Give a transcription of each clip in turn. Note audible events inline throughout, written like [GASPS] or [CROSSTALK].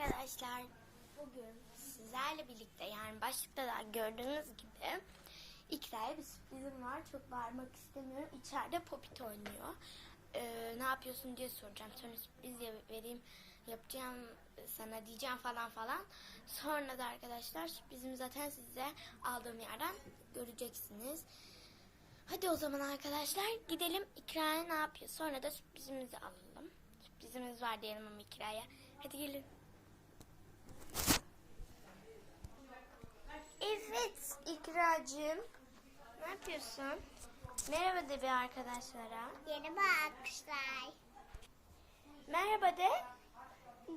arkadaşlar. Bugün sizlerle birlikte yani başlıkta da gördüğünüz gibi İkra'ya bir sürprizim var. Çok bağırmak istemiyorum. İçeride popit oynuyor. Ee, ne yapıyorsun diye soracağım. Sonra sürpriz vereyim yapacağım sana diyeceğim falan falan. Sonra da arkadaşlar sürprizimi zaten size aldığım yerden göreceksiniz. Hadi o zaman arkadaşlar gidelim İkra'ya ne yapıyor. Sonra da sürprizimizi alalım. Sürprizimiz var diyelim ama İkra'ya. Hadi gelin. Evet İkracığım. Ne yapıyorsun? Merhaba de bir arkadaşlara. Merhaba arkadaşlar. Merhaba de.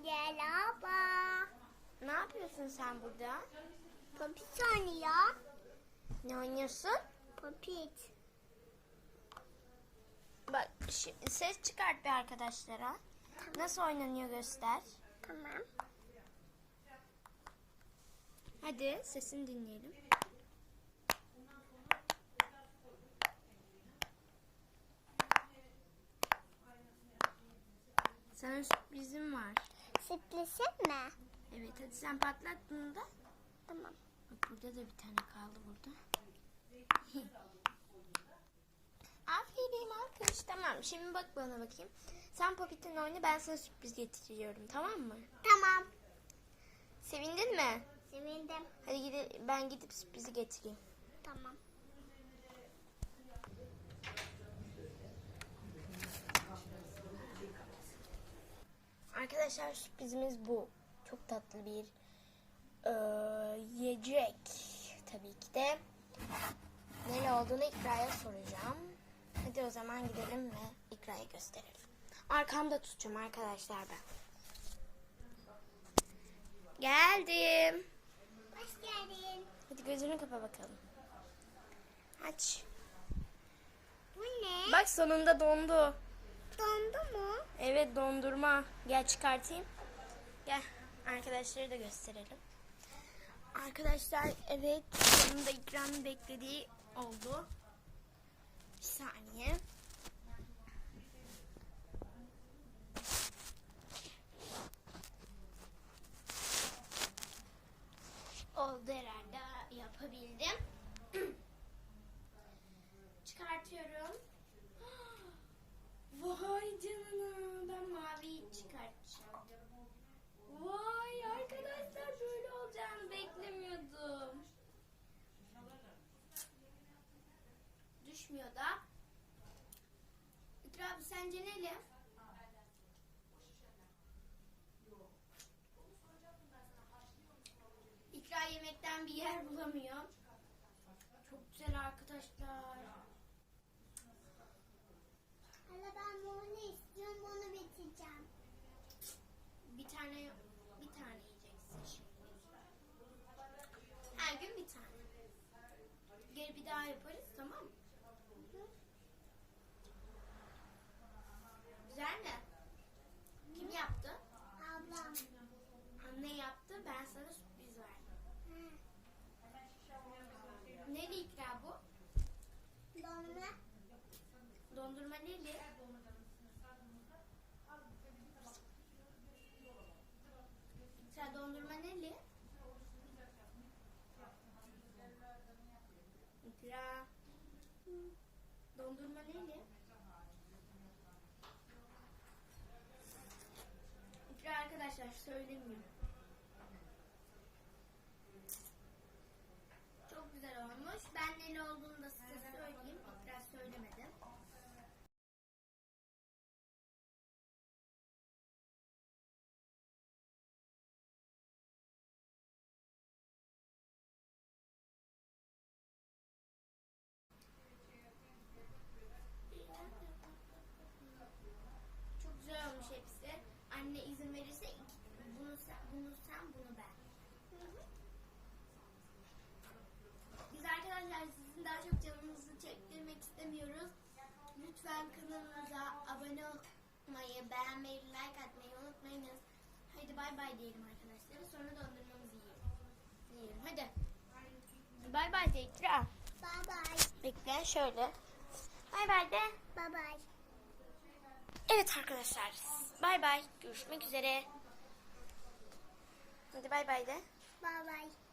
Merhaba. Ne yapıyorsun sen burada? Popit oynuyor. Ne oynuyorsun? Popit. Bak şi- ses çıkart bir arkadaşlara. Nasıl oynanıyor göster. Tamam. Hadi sesini dinleyelim. Sana sürprizim var. Sürprizim mi? Evet hadi sen patlattığında. Tamam. Bak burada da bir tane kaldı burada. [LAUGHS] Aferin alkış. Tamam şimdi bak bana bakayım. Sen Popit'in oyna ben sana sürpriz getiriyorum tamam mı? Tamam. Sevindin mi? Sevindim. Hadi gide ben gidip sürprizi getireyim. Tamam. Arkadaşlar sürprizimiz bu. Çok tatlı bir eee, yiyecek. Tabii ki de ne olduğunu İkra'ya soracağım. Hadi o zaman gidelim ve İkra'ya gösterelim. Arkamda tutacağım arkadaşlar ben. Geldim. Hoş geldin. Hadi gözünü kapa bakalım. Aç. Bu ne? Bak sonunda dondu. Dondu mu? Evet dondurma. Gel çıkartayım. Gel arkadaşları da gösterelim. Arkadaşlar evet sonunda ikramın beklediği oldu. Bir saniye. Oldu herhalde yapabildim. [CLEARS THROAT] Çıkartıyorum. [GASPS] Vay canına ben maviyi çıkartacağım. Vay arkadaşlar böyle olacağını beklemiyordum. Düşmüyor da. İkra sence neli? İkra yemekten bir yer bulamıyor. Çok güzel arkadaşlar. Hala ben bunu istiyorum. Bunu bitireceğim. Bir tane bir tane yiyeceksin şimdi. Her gün bir tane. Geri bir daha yaparız tamam mı? Güzel mi? Kim yaptı? Ablam. Anne yaptı. Ben sana. Neli ikra bu? Donma. Dondurma neli? Sen dondurma neli? İkra. Dondurma neli? İkra arkadaşlar söylemiyor. Çok güzel olmuş. Ben neli olduğunu da size söyleyeyim. İkra söylemedi. Çok güzel olmuş hepsi. Anne izin verirse bunu sen, bunu sen, bunu ben. Biz istemiyoruz. Lütfen kanalımıza abone olmayı, beğenmeyi, like atmayı unutmayınız. Haydi bay bay diyelim arkadaşlar. Sonra dondurmamızı yiyelim. Yiyelim hadi. Bay bay de İkra. Bye bye. Bekle şöyle. Bay bay de. Bye bye. Evet arkadaşlar. Bay bay. Görüşmek üzere. bay bay de. Bye bye.